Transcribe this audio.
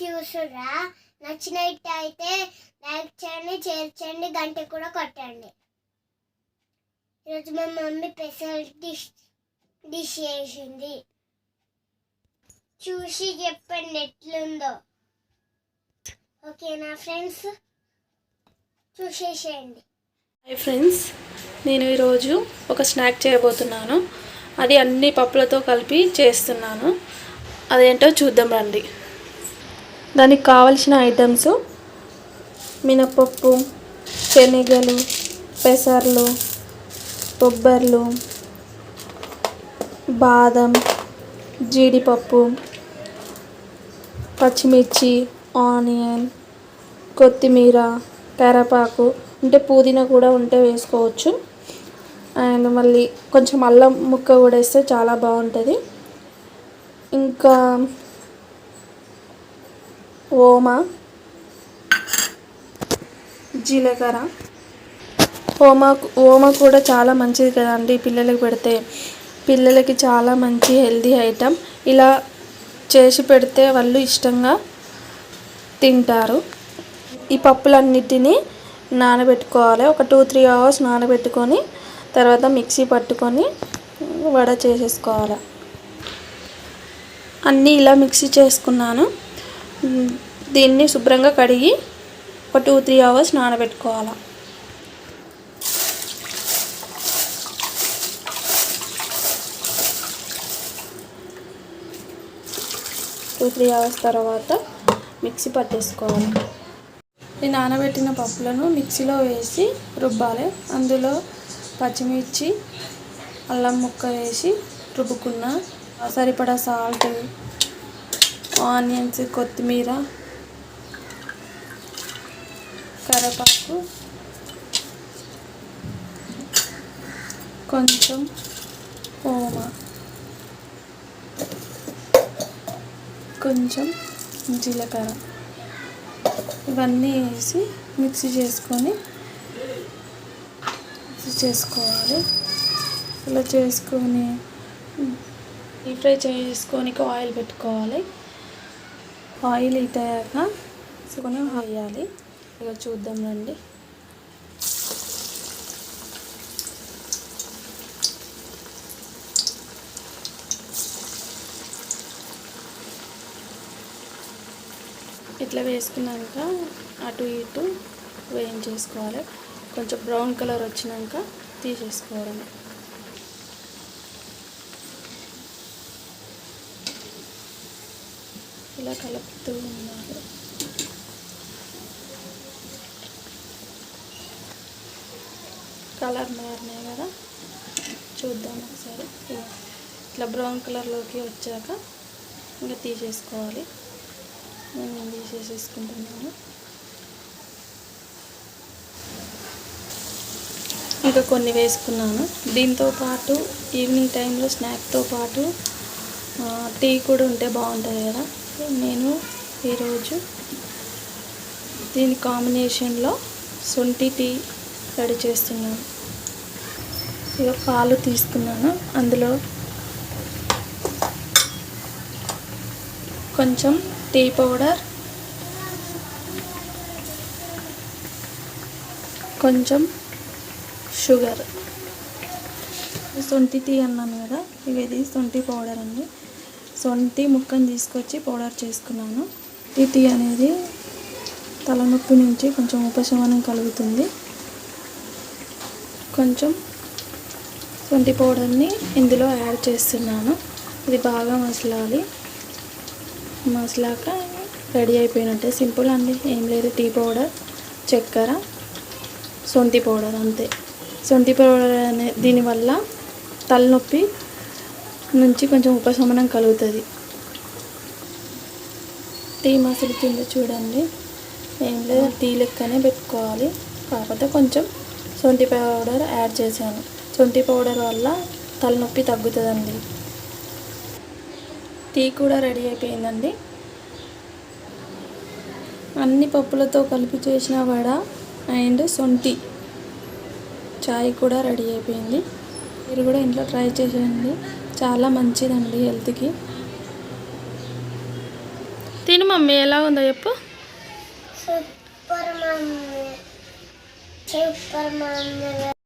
చూసురా. నచ్చినట్టు అయితే లైక్ చేయండి షేర్ చేయండి గంట కూడా కొట్టండి. ఈరోజు మా మమ్మీ స్పెషల్ డిష్ డిష్ చేసింది. చూసి చెప్పండి ఎట్లుందో. ఓకేనా ఫ్రెండ్స్ చూసేసేయండి. హాయ్ ఫ్రెండ్స్ నేను ఈరోజు ఒక స్నాక్ చేయబోతున్నాను. అది అన్ని పప్పులతో కలిపి చేస్తున్నాను. అదేంటో చూద్దాం రండి. దానికి కావలసిన ఐటమ్స్ మినపప్పు శనగలు పెసర్లు కొబ్బర్లు బాదం జీడిపప్పు పచ్చిమిర్చి ఆనియన్ కొత్తిమీర కరివేపాకు అంటే పుదీనా కూడా ఉంటే వేసుకోవచ్చు. అండ్ మళ్ళీ కొంచెం అల్లం ముక్క కూడా వేస్తే చాలా బాగుంటుంది. ఇంకా ఓమ జీలకర్ర. ఓమ ఓమ కూడా చాలా మంచిది కదండి పిల్లలకి పెడితే. పిల్లలకి చాలా మంచి హెల్దీ ఐటమ్. ఇలా చేసి పెడితే వాళ్ళు ఇష్టంగా తింటారు. ఈ పప్పులన్నిటినీ నానబెట్టుకోవాలి. ఒక టూ త్రీ అవర్స్ నానబెట్టుకొని తర్వాత మిక్సీ పట్టుకొని వడ చేసేసుకోవాలి. అన్నీ ఇలా మిక్సీ చేసుకున్నాను. దీన్ని శుభ్రంగా కడిగి ఒక టూ త్రీ అవర్స్ నానబెట్టుకోవాలి. టూ త్రీ అవర్స్ తర్వాత మిక్సీ పట్టేసుకోవాలి. ఈ నానబెట్టిన పప్పులను మిక్సీలో వేసి రుబ్బాలి. అందులో పచ్చిమిర్చి అల్లం ముక్క వేసి రుబ్బుకున్న సరిపడా సాల్ట్ ఆనియన్స్ కొత్తిమీర కరపాకు కొంచెం ఓమ కొంచెం జీలకర్ర. ఇవన్నీ వేసి మిక్సీ చేసుకొని మిక్సీ చేసుకోవాలి. ఇలా చేసుకొని డీప్ ఫ్రై చేసుకొని ఆయిల్ పెట్టుకోవాలి. ఆయిల్ హీట్ అయ్యాక తీసుకొని వేయాలి. ఇక చూద్దాం రండి. ఇట్లా వేసుకున్నాక అటు ఇటు వేయించేసుకోవాలి. కొంచెం బ్రౌన్ కలర్ వచ్చినాక తీసేసుకోవాలి. కూడా కలుపుతూ ఉన్నారు. కలర్ మారినాయి కదా? చూద్దాం ఒకసారి. ఇట్లా బ్రౌన్ కలర్లోకి వచ్చాక ఇంకా తీసేసుకోవాలి. నేను తీసేసేసుకుంటున్నాను. ఇంకా కొన్ని వేసుకున్నాను. దీంతో పాటు ఈవినింగ్ టైంలో స్నాక్తో పాటు టీ కూడా ఉంటే బాగుంటుంది కదా? నేను ఈరోజు దీని కాంబినేషన్లో శొంఠి టీ రెడీ చేస్తున్నాను. ఇక పాలు తీసుకున్నాను. అందులో కొంచెం టీ పౌడర్ కొంచెం షుగర్. సొంటి టీ అన్నాను కదా ఇవి ఇది సొంటి పౌడర్ అండి. సొంటి ముక్కను తీసుకొచ్చి పౌడర్ చేసుకున్నాను. ఈ టీ అనేది తలనొప్పి నుంచి కొంచెం ఉపశమనం కలుగుతుంది. కొంచెం సొంటి పౌడర్ని ఇందులో యాడ్ చేస్తున్నాను. ఇది బాగా మసలాలి. మసలాక రెడీ అయిపోయినట్టే సింపుల్ అండి. ఏం లేదు టీ పౌడర్ చక్కెర సొంటి పౌడర్ అంతే. సొంటి పౌడర్ అనే దీనివల్ల తలనొప్పి నుంచి కొంచెం ఉపశమనం కలుగుతుంది. టీ మసులుతుందో చూడండి. ఏం లేదు టీ లెక్కనే పెట్టుకోవాలి. కాకపోతే కొంచెం సొంటి పౌడర్ యాడ్ చేశాను. సొంటి పౌడర్ వల్ల తలనొప్పి తగ్గుతుందండి. టీ కూడా రెడీ అయిపోయిందండి. అన్ని పప్పులతో కలిపి చేసిన వడ అండ్ సొంటి చాయ్ కూడా రెడీ అయిపోయింది. మీరు కూడా ఇంట్లో ట్రై చేసేయండి. చాలా మంచిదండి హెల్త్కి. తిను మమ్మీ ఎలా ఉందో చెప్పు. Super mummy. Super mummy.